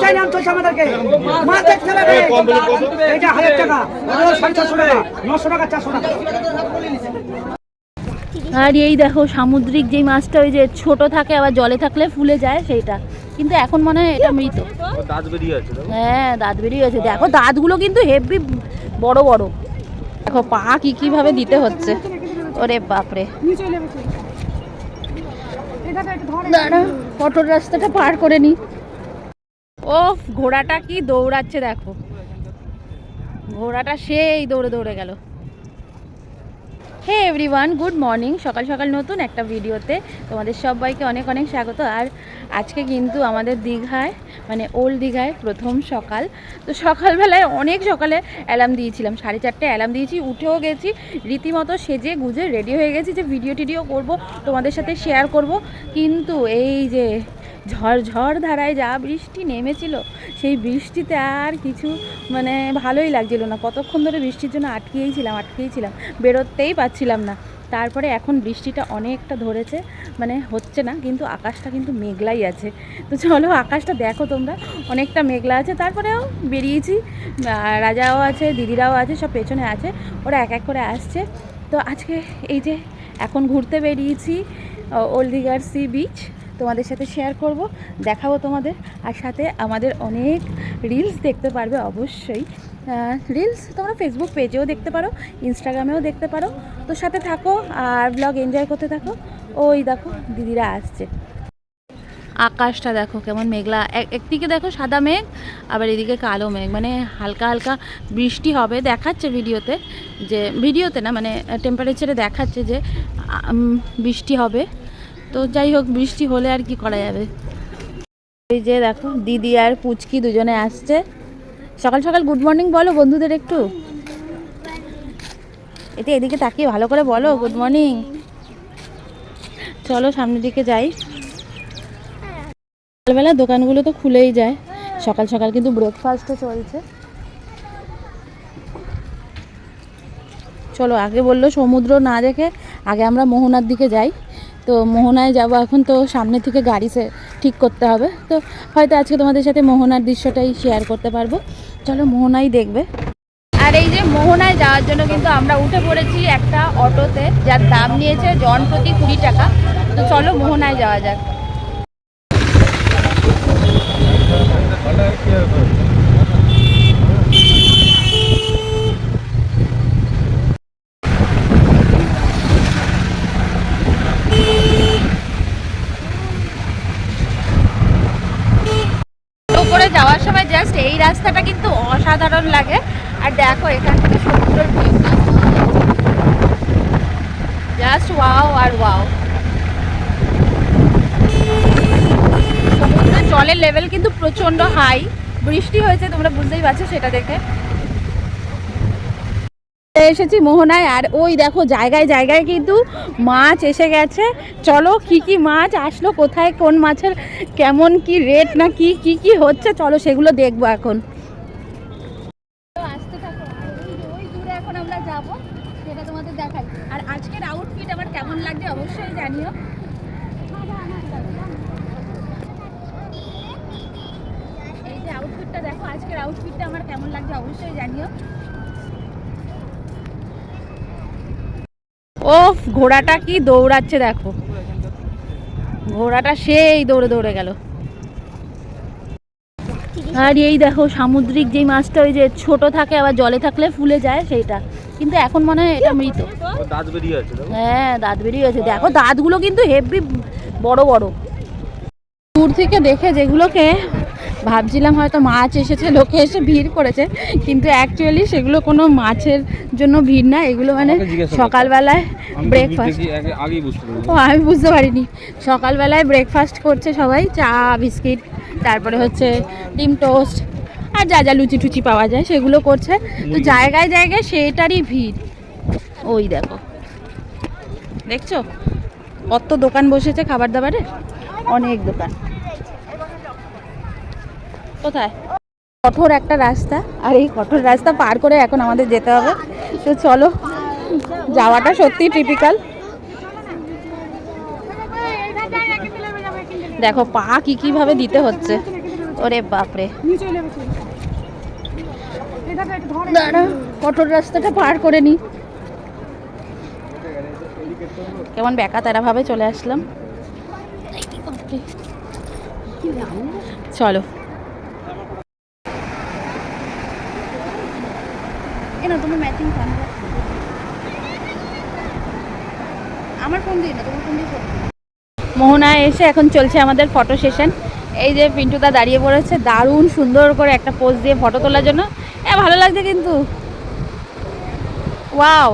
চাই নাম চলছে আমাদেরকে। মাছ দেখতে হবে। এইটা হাজার টাকা। সাড়ে চারশো টাকা। নশো টাকা চারশো টাকা। আর এই দেখো সামুদ্রিক যেই মাছটা ওই যে ছোট থাকে আবার জলে থাকলে ফুলে যায় সেইটা। কিন্তু এখন মনে হয় এটা মৃত। দাঁত বেরিয়ে আছে দেখো। হ্যাঁ দাঁত বেরিয়ে গেছে দেখো দাঁতগুলো কিন্তু হেভি বড় বড়। দেখো পা কি কীভাবে দিতে হচ্ছে। ওরে বাপরে। দাঁড়া রাস্তাটা পার করে নি। ও ঘোড়াটা কি দৌড়াচ্ছে দেখো। ঘোড়াটা সেই দৌড়ে দৌড়ে গেল। হে এভরিওয়ান গুড মর্নিং সকাল সকাল নতুন একটা ভিডিওতে তোমাদের সবাইকে অনেক অনেক স্বাগত। আর আজকে কিন্তু আমাদের দীঘায় মানে ওল্ড দীঘায় প্রথম সকাল। তো সকালবেলায় অনেক সকালে অ্যালার্ম দিয়েছিলাম। সাড়ে চারটে অ্যালার্ম দিয়েছি, উঠেও গেছি। রীতিমতো সেজে গুজে রেডি হয়ে গেছি যে ভিডিও টিডিও করব, তোমাদের সাথে শেয়ার করব। কিন্তু এই যে ঝড় ঝড় ধারায় যা বৃষ্টি নেমেছিল, সেই বৃষ্টিতে আর কিছু মানে ভালোই লাগছিল না। কতক্ষণ ধরে বৃষ্টির জন্য আটকেই ছিলাম আটকেই ছিলাম, বেরোতেই পাচ্ছিলাম না। তারপরে এখন বৃষ্টিটা অনেকটা ধরেছে মানে হচ্ছে না, কিন্তু আকাশটা কিন্তু মেঘলাই আছে। তো চলো আকাশটা দেখো তোমরা, অনেকটা মেঘলা আছে। তারপরেও বেরিয়েছি রাজাও আছে, দিদিরাও আছে, সব পেছনে আছে, ওরা এক এক করে আসছে। তো আজকে এই যে এখন ঘুরতে বেরিয়েছি ওল্ড দীঘার সি বিচ। তোমাদের সাথে শেয়ার করব, দেখাবো তোমাদের, আর সাথে আমাদের অনেক রিলস দেখতে পারবে অবশ্যই। রিলস তোমরা ফেসবুক পেজেও দেখতে পারো ইনস্টাগ্রামেও দেখতে পারো। তো সাথে থাকো আর ব্লগ এনজয় করতে থাকো। ওই দেখো, দিদিরা আসছে। আকাশটা দেখো কেমন মেঘলা। এক- একদিকে দেখো সাদা মেঘ, আবার এদিকে কালো মেঘ। মানে হালকা হালকা বৃষ্টি হবে, দেখাচ্ছে ভিডিওতে যে, ভিডিওতে না মানে টেম্পারেচারে দেখাচ্ছে যে বৃষ্টি হবে। তো যাই হোক, বৃষ্টি হলে আর কি করা যাবে। এই যে দেখো, দিদি আর পুচকি দুজনে আসছে। সকাল সকাল গুড মর্নিং বলো বন্ধুদের একটু। এটা এদিকে তাকিয়ে ভালো করে বলো গুড মর্নিং চলো সামনের দিকে যাই। সকালবেলা দোকানগুলো তো খুলেই যায়। সকাল সকাল কিন্তু ব্রেকফাস্টও চলছে। চলো, আগে বলল সমুদ্র না দেখে আগে আমরা মোহনার দিকে যাই। তো মোহনায় যাব। এখন তো সামনে থেকে গাড়ি ঠিক করতে হবে। তো হয়তো আজকে তোমাদের সাথে মোহনার দৃশ্যটাই শেয়ার করতে পারব। চলো মোহনাই দেখবে। আর এই যে মোহনায় যাওয়ার জন্য কিন্তু আমরা উঠে পড়েছি একটা অটোতে। যার দাম নিয়েছে জন প্রতি কুড়ি টাকা। তো চলো মোহনায় যাওয়া যাক করে যাওয়ার সময় জাস্ট এই রাস্তাটা কিন্তু অসাধারণ লাগে আর দেখো এখান থেকে সমুদ্রের ভিউ জাস্ট ওয়াও আর ওয়াও সমুদ্রের জলের লেভেল কিন্তু প্রচণ্ড হাই বৃষ্টি হয়েছে, তোমরা বুঝতেই পারছ সেটা দেখে। এসেছি মোহনায়, আর ওই দেখো জায়গায় জায়গায় কিন্তু মাছ এসে গেছে। চলো কি কি মাছ আসলো, কোথায় কোন মাছের কেমন কি রেট না কি কি কি হচ্ছে, চলো সেগুলো দেখব এখন আসতে থাকো আর ওই যে ওই দূরে এখন আমরা যাব সেটা তোমাদের দেখাই আর আজকের আউটফিট আমার কেমন লাগছে অবশ্যই জানিও এই যে আউটফিটটা দেখো আজকের আউটফিটটা আমার কেমন লাগছে অবশ্যই জানিও। ও ঘোড়াটা কি দৌড়াচ্ছে দেখো। ঘোড়াটা সেই দৌড়ে দৌড়ে গেল। আর এই দেখো সামুদ্রিক যেই মাছটা ওই যে ছোট থাকে আবার জলে থাকলে ফুলে যায় সেইটা। কিন্তু এখন মনে হয় এটা মৃত। ও দাঁত বেরিয়ে আছে হ্যাঁ দাঁত বেরিয়ে গেছে দেখো দাঁতগুলো কিন্তু হেভি বড় বড়। দূর থেকে দেখে যেগুলোকে ভাবছিলাম হয়তো মাছ এসেছে লোকে এসে ভিড় করেছে কিন্তু অ্যাকচুয়ালি সেগুলো কোনো মাছের জন্য ভিড় না এগুলো মানে। সকালবেলায় ব্রেকফাস্ট ও আমি বুঝতে পারিনি। সকালবেলায় ব্রেকফাস্ট করছে সবাই চা বিস্কিট তারপরে হচ্ছে ডিম টোস্ট আর যা যা লুচি টুচি পাওয়া যায় সেগুলো করছে। তো জায়গায় জায়গায় সেটারই ভিড়। ওই দেখো। দেখছ? কত দোকান বসেছে খাবার দাবারের? অনেক দোকান। কোথায়? কঠোর একটা রাস্তা আর এই কঠোর রাস্তা পার করে এখন আমাদের যেতে হবে। তো চলো যাওয়াটা সত্যি টিপিক্যাল দেখো পা কি কীভাবে দিতে হচ্ছে। ওরে বাপরে। দাঁড়া কঠোর রাস্তাটা পার করে নি। কেমন বেকা তারা ভাবে চলে আসলাম। চলো এ না তোমার ম্যাচিং আমার ফোন না, তোমার ফোন দিয়ে মোহনায় এসে এখন চলছে আমাদের ফটো সেশন এই যে পিন্টুদা দাঁড়িয়ে পড়েছে, দারুণ সুন্দর করে একটা পোজ দিয়ে ফটো তোলার জন্য। এ, ভালো লাগছে কিন্তু। ওয়াও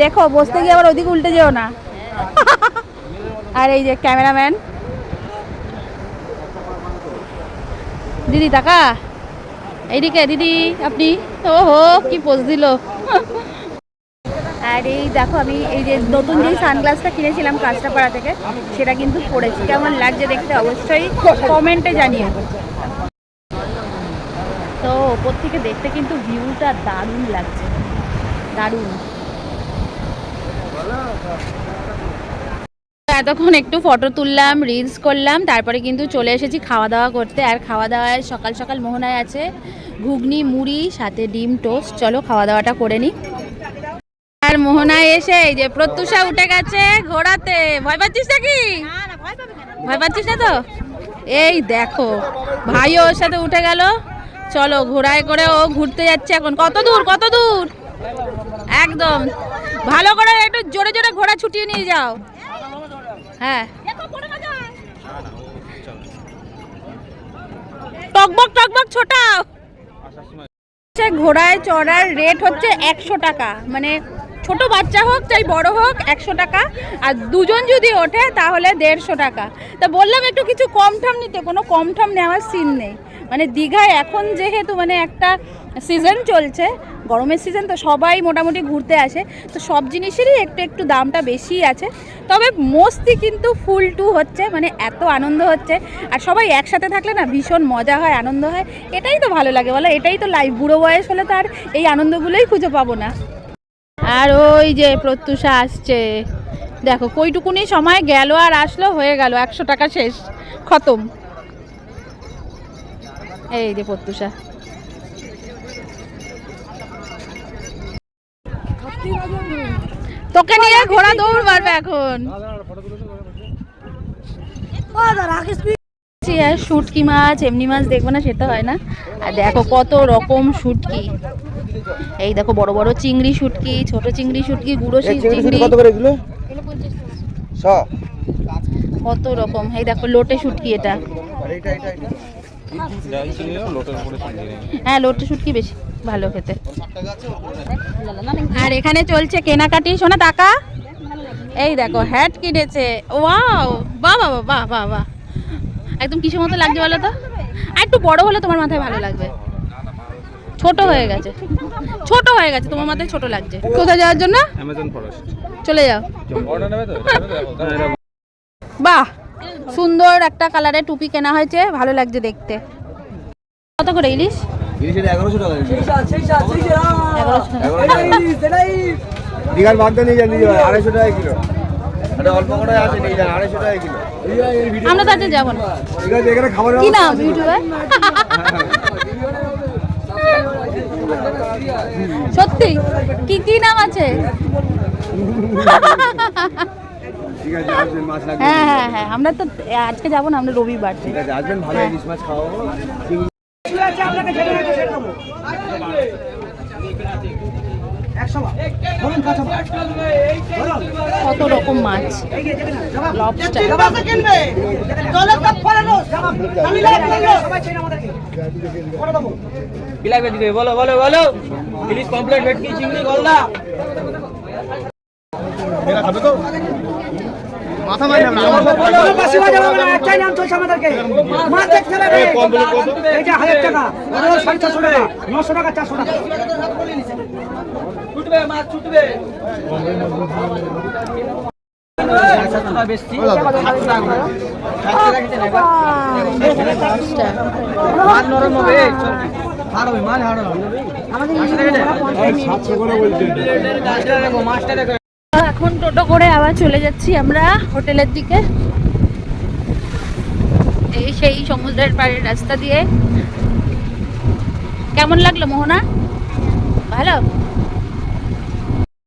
দেখো, বসতে গিয়ে আবার ওদিকে উল্টে যেও না। আর এই যে ক্যামেরাম্যান। দিদি টাকা এইদিকে, দিদি, আপনি? ও হো কি পোজ দিল। আর এই দেখো আমি এই যে নতুন যেই সানগ্লাসটা কিনেছিলাম কাঁচরাপাড়া থেকে, সেটা কিন্তু পড়েছি। কেমন লাগছে দেখতে অবশ্যই কমেন্টে জানিও। তো ওপর থেকে দেখতে কিন্তু ভিউটা দারুণ লাগছে। দারুণ। এতক্ষণ একটু ফটো তুললাম রিলস করলাম, তারপরে কিন্তু চলে এসেছি খাওয়া দাওয়া করতে। আর খাওয়া দাওয়ায় সকাল সকাল মোহনায় আছে ঘুগনি, মুড়ি, সাথে ডিম টোস্ট চলো খাওয়া দাওয়াটা করে নিই। আর মোহনায় এসে এই যে প্রত্যুষা উঠে গেছে ঘোড়াতে। ভয় পাচ্ছিস নাকি? ভয় পাচ্ছিস না তো? এই দেখো, ভাইও ওর সাথে উঠে গেল। চলো ঘোড়ায় করে ও ঘুরতে যাচ্ছে এখন। কত দূর কত দূর? একদম। ভালো করে একটু জোরে জোরে ঘোড়া ছুটিয়ে নিয়ে যাও। হ্যাঁ। টকবক টকবক ছোটাও। ঘোড়ায় চড়ার রেট হচ্ছে একশো টাকা। মানে ছোট বাচ্চা হোক চাই বড় হোক একশো টাকা, আর দুজন যদি ওঠে তাহলে দেড়শো টাকা। তা বললাম একটু কিছু কম ঠাম নিতে, কোনো কম ঠাম নেওয়ার সিন নেই। মানে দীঘায় এখন যেহেতু মানে একটা সিজন চলছে, গরমের সিজন তো সবাই মোটামুটি ঘুরতে আসে, তো সব জিনিসেরই একটু একটু দামটা বেশি আছে। তবে মস্তি কিন্তু ফুল টু হচ্ছে মানে এত আনন্দ হচ্ছে, আর সবাই একসাথে থাকলে না ভীষণ মজা হয়, আনন্দ হয়। এটাই তো ভালো লাগে, বলো? এটাই তো লাইফ বুড়ো বয়স হলে তো আর এই আনন্দগুলোই খুঁজে পাবো না। আর ওই যে প্রত্যুষা আসছে। দেখো, কইটুকুনি সময় গেল আর আসলো, হয়ে গেল, একশো টাকা শেষ, খতম। এই যে প্রত্যুষা। তোকে নিয়ে ঘোড়া দৌড় মারবে এখন। শুটকি মাছ, এমনি মাছ দেখব না, সেটা হয় না। আর দেখো কত রকম শুটকি। এই দেখো বড় বড় চিংড়ি শুটকি ছোট চিংড়ি শুটকি গুঁড়ো চিংড়ি কত করে এগুলো? কত রকম? এই দেখো লোটে শুটকি এটা। হ্যাঁ লোটে শুটকি বেশি ভালো খেতে। আর এখানে চলছে কেনাকাটি। শোনা টাকা। এই দেখো হ্যাট কিনেছে। ওয়াও বাহ বাহ বাহ বাহ বাহ। একদম কিসের মতো লাগছে বলো তো? আর একটু বড় হলে তোমার মাথায় ভালো লাগবে। ছোট হয়ে গেছে। ছোট হয়ে গেছে তোমার মাথায় ছোট লাগছে। কোথায় যাওয়ার জন্য? অ্যামাজন ফরেস্ট চলে যাও। অর্ডার বাহ সুন্দর একটা কালারের টুপি কেনা হয়েছে ভালো লাগছে দেখতে। কত করে ইলিশ? এগারোশো টাকা এগারোশো দীঘার বাগদা নিয়ে যান আড়াইশো টাকা কিলো। অল্প করে আছে নিয়ে যান আড়াইশো টাকা কিলো। আমরা তাতে যাব না। ঠিক আছে এখানে খাবার কি নাম ইউটিউবে? সত্যি? কি কি নাম আছে? হ্যাঁ হ্যাঁ হ্যাঁ আমরা তো আজকে যাব না আমরা রবিবার। ঠিক আছে আসবেন ভালো হ্যাঁ। ইলিশ মাছ খাওয়াবো কত রকম মাছ। লবস্টার বলো বলো বলো। ইলিশ কমপ্লিট ভেটকি চিংড়ি গলদা। কোনো বাসি বাজাবো না, একটাই নাম চলছে আমাদেরকে। মাছ দেখতে হবে। এই যে হাজার টাকা। ওটাও সাড়ে চারশো টাকা। নশো টাকা চারশো টাকা। ছুটবে মাছ ছুটবে। এখন টোটো করে আবার চলে যাচ্ছি আমরা হোটেলের দিকে। এই সেই সমুদ্রের পাড়ের রাস্তা দিয়ে। কেমন লাগল মোহনা? ভালো?